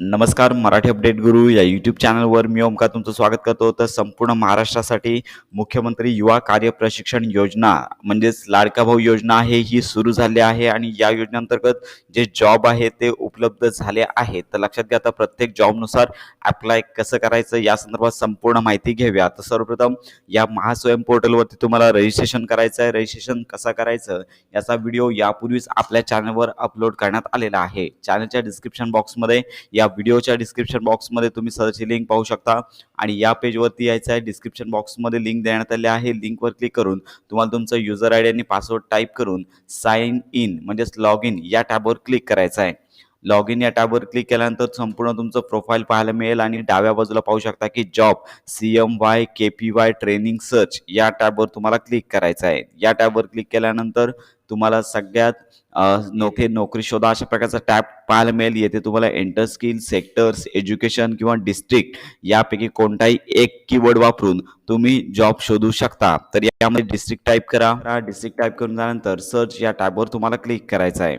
नमस्कार मराठी अपडेट गुरु या यूट्यूब चॅनलवर मी ओमका तुमचं स्वागत करतो. तर संपूर्ण महाराष्ट्रासाठी मुख्यमंत्री युवा कार्य प्रशिक्षण योजना म्हणजेच लाडका भाऊ योजना आहे ही सुरू झाली आहे आणि या योजनेअंतर्गत जे जॉब आहे ते उपलब्ध झाले आहेत तर लक्षात घ्या आता प्रत्येक जॉबनुसार अप्लाय कसं करायचं या संदर्भात संपूर्ण माहिती घेऊया. तर सर्वप्रथम या महास्वयं पोर्टलवरती तुम्हाला रजिस्ट्रेशन करायचं आहे. रजिस्ट्रेशन कसं करायचं याचा व्हिडिओ यापूर्वीच आपल्या चॅनलवर अपलोड करण्यात आलेला आहे. चॅनलच्या डिस्क्रिप्शन बॉक्समध्ये या व्हिडिओच्या डिस्क्रिप्शन बॉक्समध्ये तुम्ही सर्चची लिंक पाहू शकता. आणि या पेजवरती यायचं आहे डिस्क्रिप्शन बॉक्समध्ये लिंक देण्यात आली आहे. लिंकवर क्लिक करून तुम्हाला तुमचं युजर आय डी आणि पासवर्ड टाईप करून साइन इन म्हणजेच लॉग इन या टॅबवर क्लिक करायचं आहे. लॉग इन या टॅबवर क्लिक केल्यानंतर संपूर्ण तुमचं प्रोफाईल पाहायला मिळेल आणि डाव्या बाजूला पाहू शकता की job C M Y K P Y training search या टॅबवर तुम्हाला क्लिक करायचं आहे. या टॅबवर क्लिक केल्यानंतर तुम्हाला सगळ्यात नोकरी नोकरी शोधा अशा प्रकारचा टॅब पाहायला मिळेल. येथे तुम्हाला एंटर स्किल सेक्टर्स एज्युकेशन किंवा डिस्ट्रिक्ट यापैकी कोणताही एक कीवर्ड वापरून तुम्ही जॉब शोधू शकता. तर यामध्ये डिस्ट्रिक्ट टाईप करा. डिस्ट्रिक्ट टाईप करून झाल्यानंतर सर्च या टॅबवर तुम्हाला क्लिक करायचं आहे.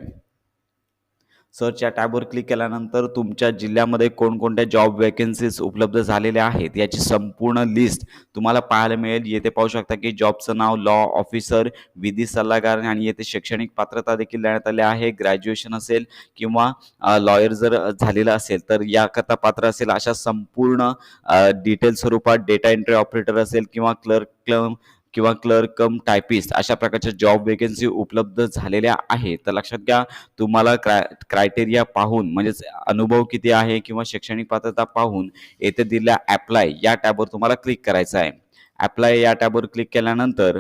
सर्च या टॅबवर क्लिक केल्यानंतर तुमच्या जिल्ह्यामध्ये कोणकोणत्या जॉब वॅकन्सीज उपलब्ध झालेल्या आहेत याची संपूर्ण लिस्ट तुम्हाला पाहायला मिळेल. येथे पाहू शकता की जॉबचं नाव लॉ ऑफिसर विधी सल्लागार आणि येथे शैक्षणिक पात्रता देखील देण्यात आली आहे. ग्रॅज्युएशन असेल किंवा लॉयर जर झालेलं असेल तर याकरता पात्र असेल अशा संपूर्ण डिटेल स्वरूपात डेटा एंट्री ऑपरेटर असेल किंवा क्लर्क किंवा क्लर्क कम टायपिस्ट अशा प्रकारच्या जॉब वेकेन्सी उपलब्ध झालेल्या आहेत तर लक्षात घ्या तुम्हाला क्राय क्रायटेरिया पाहून म्हणजेच अनुभव किती आहे किंवा शैक्षणिक पात्रता पाहून येथे दिलेल्या ॲप्लाय या टॅबवर तुम्हाला क्लिक करायचं आहे. ॲप्लाय या टॅबवर क्लिक केल्यानंतर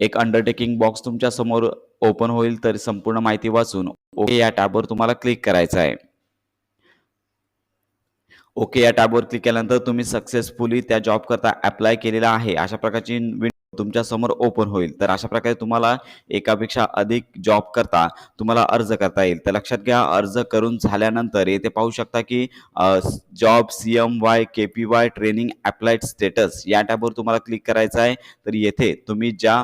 एक अंडरटेकिंग बॉक्स तुमच्यासमोर ओपन होईल तर संपूर्ण माहिती वाचून ओके या टॅबवर तुम्हाला क्लिक करायचं आहे. ओके या टॅबवर क्लिक केल्यानंतर तुम्ही सक्सेसफुली त्या जॉब करता अप्लाय केलेला आहे. अशा प्रकारची तुमच्यासमोर ओपन होईल. तर अशा प्रकारे तुम्हाला एकापेक्षा अधिक जॉब करता तुम्हाला अर्ज करता येईल. तर लक्षात घ्या अर्ज करून झाल्यानंतर येथे पाहू शकता की job C M Y K P Y training applied status या टॅबवर तुम्हाला क्लिक करायचं आहे. तर येथे तुम्ही ज्या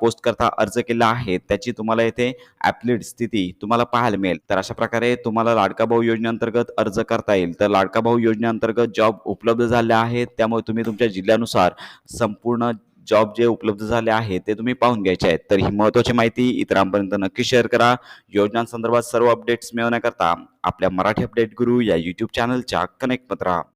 पोस्ट करता अर्ज केला आहे त्याची तुम्हाला येथे ॲप्लिड स्थिती तुम्हाला पाहायला मिळेल. तर अशा प्रकारे तुम्हाला लाडका भाऊ योजनेअंतर्गत अर्ज करता येईल. तर लाडका भाऊ योजनेअंतर्गत जॉब उपलब्ध झाले आहेत. त्यामुळे तुम्ही तुमच्या जिल्ह्यानुसार संपूर्ण जॉब जे उपलब्ध झाले आहेत ते तुम्ही पाहून घ्यायचे आहेत. तर ही महत्त्वाची माहिती इतरांपर्यंत नक्की शेअर करा. योजनांसंदर्भात सर्व अपडेट्स मिळवण्याकरता आपल्या मराठी अपडेट गुरु या यूट्यूब चॅनलच्या कनेक्ट पत्रा